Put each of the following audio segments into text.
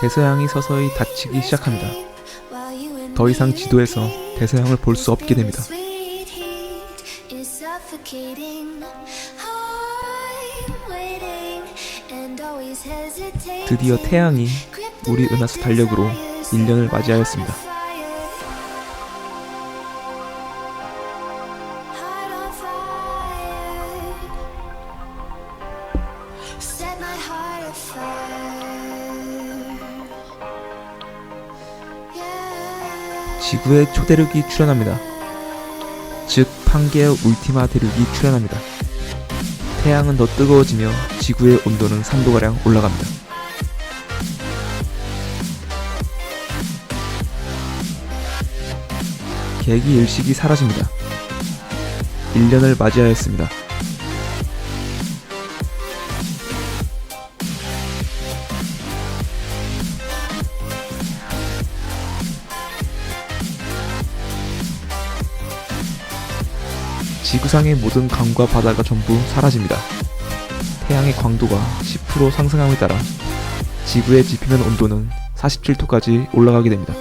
대서양이 서서히 닫히기 시작합니다. 더 이상 지도에서 대서양을 볼 수 없게 됩니다. 드디어 태양이 우리 은하수 달력으로 1년을 맞이하였습니다. 지구에 초대륙이 출현합니다. 즉 판게어 울티마 대륙이 출현합니다. 태양은 더 뜨거워지며 지구의 온도는 3도가량 올라갑니다. 계기 일식이 사라집니다. 1년을 맞이하였습니다. 지구상의 모든 강과 바다가 전부 사라집니다. 태양의 광도가 10% 상승함에 따라 지구의 지표면 온도는 47도까지 올라가게 됩니다.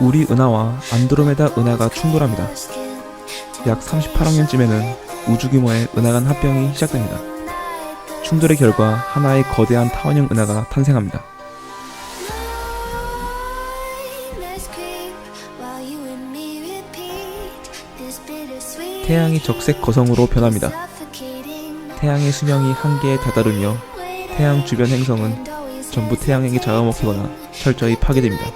우리 은하와 안드로메다 은하가 충돌합니다. 약 38억 년쯤에는 우주 규모의 은하 간 합병이 시작됩니다. 충돌의 결과 하나의 거대한 타원형 은하가 탄생합니다. 태양이 적색 거성으로 변합니다. 태양의 수명이 한계에 다다르며 태양 주변 행성은 전부 태양에게 잡아먹히거나 철저히 파괴됩니다.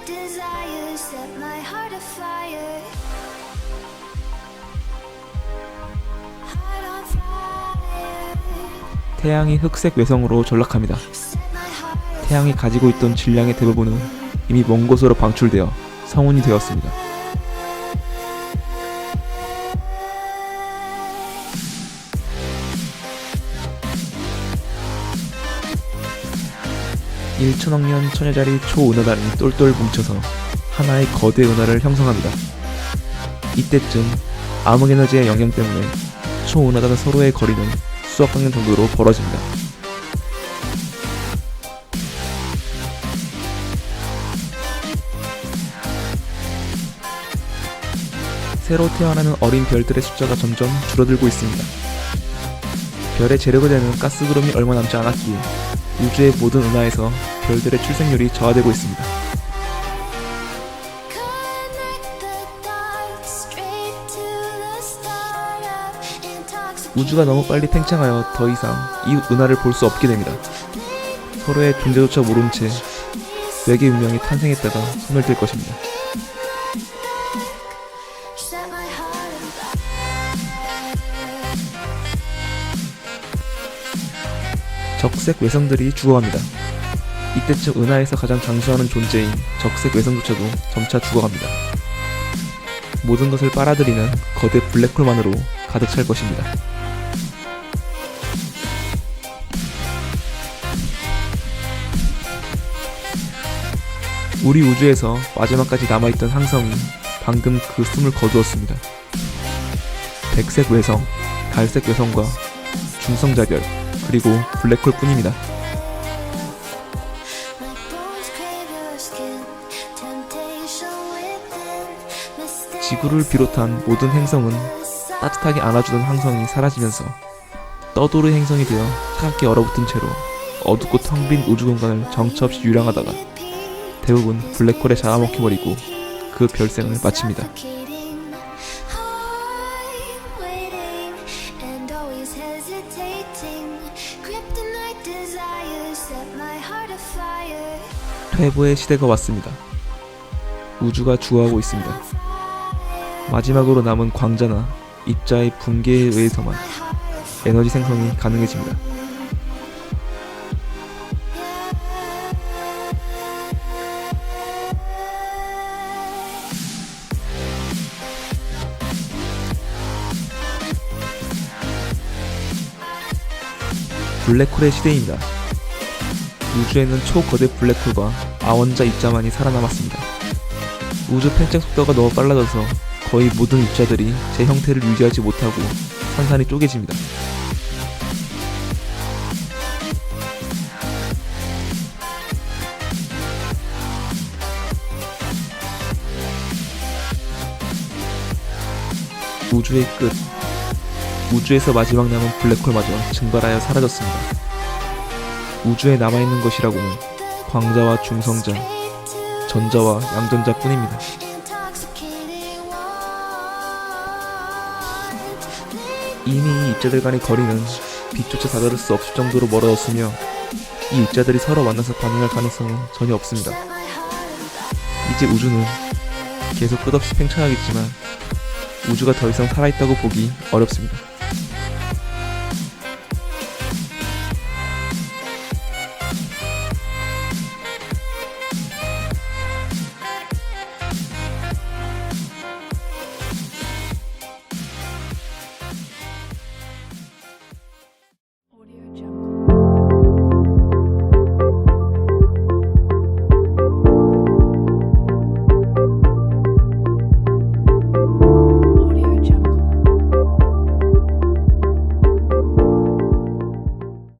태양이 흑색 외성으로 전락합니다. 태양이 가지고 있던 질량의 대부분은 이미 먼 곳으로 방출되어 성운이 되었습니다. 일천억 년 천여자리 초은하단이 똘똘 뭉쳐서 하나의 거대 은하를 형성합니다. 이때쯤 암흑에너지의 영향 때문에 초은하단 서로의 거리는 수억 광년 정도로 벌어집니다. 새로 태어나는 어린 별들의 숫자가 점점 줄어들고 있습니다. 별의 재료가 되는 가스구름이 얼마 남지 않았기에 우주의 모든 은하에서 별들의 출생률이 저하되고 있습니다. 우주가 너무 빨리 팽창하여 더 이상 이 은하를 볼 수 없게 됩니다. 서로의 존재조차 모른 채 외계 문명이 탄생했다가 소멸될 것입니다. 적색 외성들이 죽어갑니다. 이때쯤 은하에서 가장 장수하는 존재인 적색 외성조차도 점차 죽어갑니다. 모든 것을 빨아들이는 거대 블랙홀만으로 가득 찰 것입니다. 우리 우주에서 마지막까지 남아있던 항성이 방금 그 숨을 거두었습니다. 백색 외성, 갈색 외성과 중성자별, 그리고 블랙홀 뿐입니다. 지구를 비롯한 모든 행성은 따뜻하게 안아주던 항성이 사라지면서 떠도르 행성이 되어 차갑게 얼어붙은 채로 어둡고 텅 빈 우주 공간을 정처 없이 유랑하다가 대부분 블랙홀에 잡아먹혀버리고 그 별생을 마칩니다. Always hesitating. Kryptonite desires set my heart afire. 퇴보의 시대가 왔습니다. 우주가 주어하고 있습니다. 마지막으로 남은 광자나 입자의 붕괴에 의해서만 에너지 생성이 가능해집니다. 블랙홀의 시대입니다. 우주에는 초거대 블랙홀과 아원자 입자만이 살아남았습니다. 우주 팽창 속도가 너무 빨라져서 거의 모든 입자들이 제 형태를 유지하지 못하고 산산이 쪼개집니다. 우주의 끝. 우주에서 마지막 남은 블랙홀마저 증발하여 사라졌습니다. 우주에 남아있는 것이라고는 광자와 중성자, 전자와 양전자 뿐입니다. Intoxicating wine. 이미 이 입자들 간의 거리는 빛조차 다다를 수 없을 정도로 멀어졌으며 이 입자들이 서로 만나서 반응할 가능성은 전혀 없습니다. 이제 우주는 계속 끝없이 팽창하겠지만 우주가 더 이상 살아있다고 보기 어렵습니다.